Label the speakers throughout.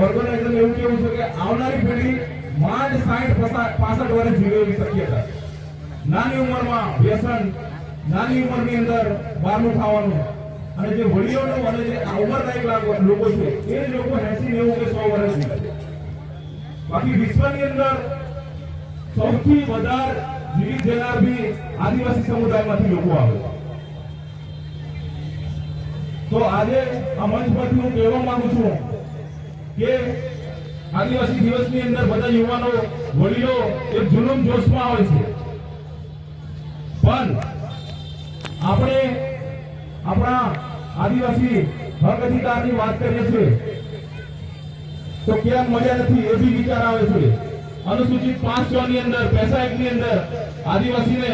Speaker 1: Organisation એવું કેવું છે કે આવનારી પેઢી માંડ સાઠ પાસઠ વર્ષ જીવે શક્યતા નાની ઉંમરમાં વ્યસન, નાની ઉંમરની અંદર બહારનું ખાવાનું અને જે વડીલોનું અને જે ઉંમરદાયક લોકો છે, એ લોકો એસી નેવું કે સો વર્ષ જીવે બાકી વિશ્વની અંદર સૌથી વધારે જીવિત જનાર બી આદિવાસી સમુદાયમાંથી લોકો આવે છે. તો આજે આ મંચ પરથી હું કહેવા માંગુ છું કે આદિવાસી દિવસની અંદર બધા યુવાનો, વડીલો એક જુલમ જોશમાં આવે છે. પણ આપણે આપણા આદિવાસી હક અધિકારની વાત કરીએ છીએ, તો ક્યાંક મજા નથી એ બી વિચાર આવે છે. અનુસૂચિત પાંચ છ ની અંદર, પૈસા એક ની અંદર આદિવાસીને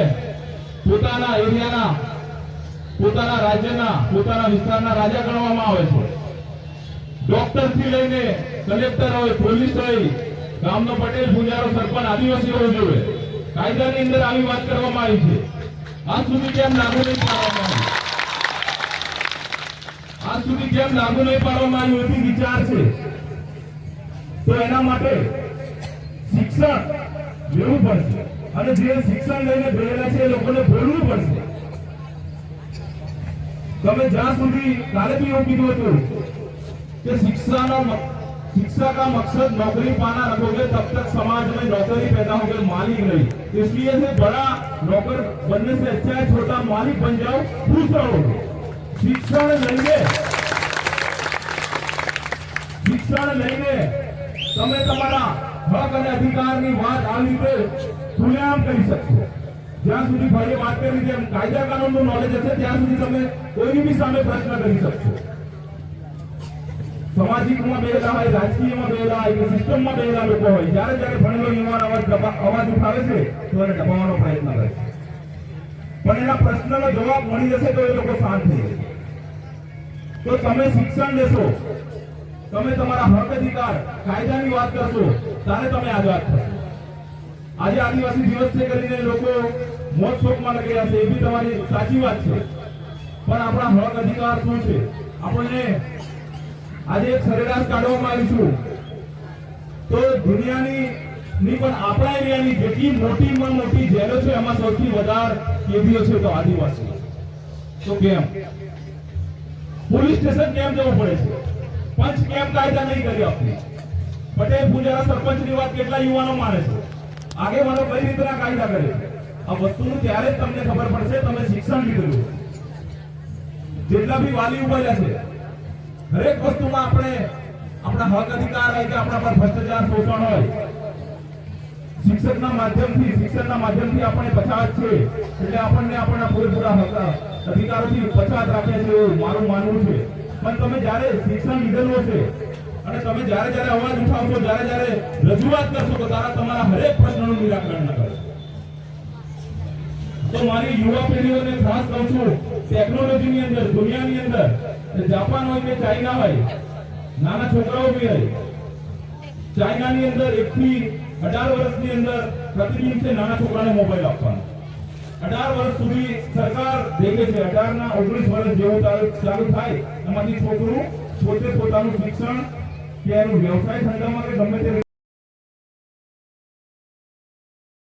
Speaker 1: પોતાના એરિયાના પોતાના રાજ્યના, પોતાના વિસ્તારના રાજા ગણવામાં આવે છે. ડોક્ટરથી લઈને કલેક્ટર હોય, પોલીસ હોય, ગામનો પટેલ, પૂજારો, સરપંચ આદિવાસી હોવો જોઈએ કાયદાની અંદર આવી વાત કરવામાં આવી છે. આજ સુધી કેમ લાગુ નહીં પાડવામાં આવી આજ સુધી કેમ લાગુ નહીં પાડવામાં આવ્યું એથી વિચાર છે. તો એના માટે શિક્ષણ લેવું પડશે. અને જે શિક્ષણ લઈને ભરેલા છે એ લોકોને બોલવું પડશે. તમે જ્યાં સુધી કાલે બી એવું કીધું હતું कि शिक्षा का मक- शिक्षा का मकसद नौकरी पाना रखोगे तब तक समाज में नौकरी पैदा होगी मालिक नहीं इसलिए से बड़ा नौकर बनने से अच्छा है छोटा मालिक बन जाओ खुश रहो शिक्षण लेंगे શિક્ષણ લઈને તમે તમારા હક અને અધિકારની વાત આવી રીતે ખુલ્લેઆમ કરી શકશો જ્યાં સુધી ભાઈએ વાત કરી તેમ કાયદા કાનૂનનું નોલેજ હશે, ત્યાં સુધી તમે કોઈની બી સામે પ્રશ્ન કરી શકશો. સામાજિકમાં બેલા હોય, રાજકીયમાં બેલા હોય સિસ્ટમમાં બેલા લોકો હોય, જ્યારે જ્યારે ભણેલો યુવાન અવાજ અવાજ ઉઠાવે છે, તો એને દબાવવાનો પ્રયત્ન કરે છે. પણ એના પ્રશ્નનો જવાબ મળી જશે તો એ લોકો શાંત થઈ જશે તો તમે શિક્ષણ લેશો, તમે તમારા હક અધિકાર, કાયદાની વાત કરશો, ત્યારે તમે આઝાદ થશો. આજે આદિવાસી દિવસ છે કરીને લોકો મોત શોકમાં લગેલા છે, એ બી તમારી સાચી વાત છે. પણ આપણા હક અધિકાર શું છે? આપણને આજે એક સરેરાશ કાઢવામાં આવીશું તો દુનિયાની ની પણ આપણા એરિયાની જેટલી મોટીમાં મોટી જેલો છે, એમાં સૌથી વધારે કેદીઓ છે તો આદિવાસી તો કેમ? પોલીસ સ્ટેશન કેમ જવું પડે છે? પંચ કેમ કાયદા નહીં કરી આપતી? પટેલ પૂજારા સરપંચની વાત કેટલા યુવાનો માને છે? આગેવાનો કઈ રીતના કાયદા કરે? આ વસ્તુનું ત્યારે જ તમને ખબર પડશે, તમે શિક્ષણ લીધેલું. જેટલા બી વાલી ઉભેલા છે, દરેક વસ્તુમાં આપણે આપણા હક અધિકાર હોય કે આપણા પર ભ્રષ્ટાચાર શોષણ હોય, શિક્ષકના માધ્યમથી, શિક્ષણના માધ્યમથી આપણે પછાત છે. એટલે આપણને આપણા પૂરેપૂરા હક, અધિકારોથી પછાત રાખે છે મારું માનવું છે. પણ તમે જ્યારે શિક્ષણ લીધેલું હશે અને તમે જ્યારે જ્યારે અવાજ ઉઠાવશો, જ્યારે જ્યારે રજૂઆત કરશો, તો તારા તમારા હરેક પ્રશ્નનું નિરાકરણ ન તો મારી યુવા પેઢીઓને ખાસ કહું છું, ટેકનોલોજીની અંદર, દુનિયાની અંદર જાપાન હોય કે ચાઇના હોય, નાના છોકરાઓ બી હોય, ચાઇનાની અંદર એક થી અઢાર વર્ષની અંદર પ્રતિદિન છે નાના છોકરાને મોબાઈલ આપવાનો. અઢાર વર્ષ સુધી સરકાર દેખે છે અઢાર ના ઓગણીસ વર્ષ જેવું ચાલુ થાય, એમાંથી છોકરું પોતે પોતાનું શિક્ષણ કે વ્યવસાય ધંધામાં કે ગમે તે